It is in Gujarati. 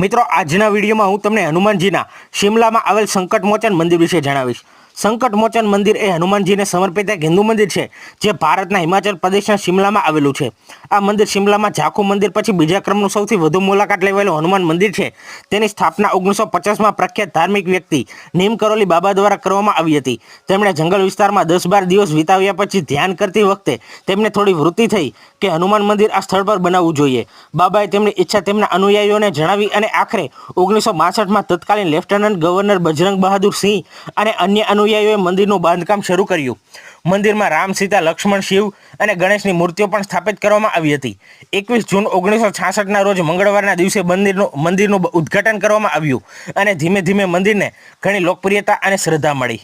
મિત્રો આજના વિડીયોમાં હું તમને હનુમાનજીના શિમલામાં આવેલ સંકટમોચન મંદિર વિશે જણાવીશ. સંકટમોચન મંદિર એ હનુમાનજીને સમર્પિત એક હિન્દુ મંદિર છે, જે ભારતના હિમાચલ પ્રદેશના શિમલામાં આવેલું છે. આ મંદિર શિમલામાં ઝાખુ મંદિર પછી બીજા ક્રમનું સૌથી વધુ મુલાકાત લેવાયેલું હનુમાન મંદિર છે. તેની સ્થાપના ઓગણીસો પચાસમાં પ્રખ્યાત ધાર્મિક વ્યક્તિ નીમ કરોલી બાબા દ્વારા કરવામાં આવી હતી. તેમણે જંગલ વિસ્તારમાં દસ બાર દિવસ વિતાવ્યા પછી ધ્યાન કરતી વખતે તેમને થોડી વૃત્તિ થઈ કે હનુમાન મંદિર આ સ્થળ પર બનાવવું જોઈએ. બાબાએ તેમની ઈચ્છા તેમના અનુયાયીઓને જણાવી અને આખરે ઓગણીસો બાસઠમાં તત્કાલીન લેફ્ટનન્ટ ગવર્નર બજરંગ બહાદુર સિંહ અને અન્ય અનુયાયીઓએ મંદિરનું બાંધકામ શરૂ કર્યું. મંદિરમાં રામ, સીતા, લક્ષ્મણ, શિવ અને ગણેશની મૂર્તિઓ પણ સ્થાપિત કરવામાં આવી હતી. એકવીસ જૂન ઓગણીસો છાસઠના રોજ મંગળવારના દિવસે મંદિરનું મંદિરનું ઉદ્ઘાટન કરવામાં આવ્યું અને ધીમે ધીમે મંદિરને ઘણી લોકપ્રિયતા અને શ્રદ્ધા મળી.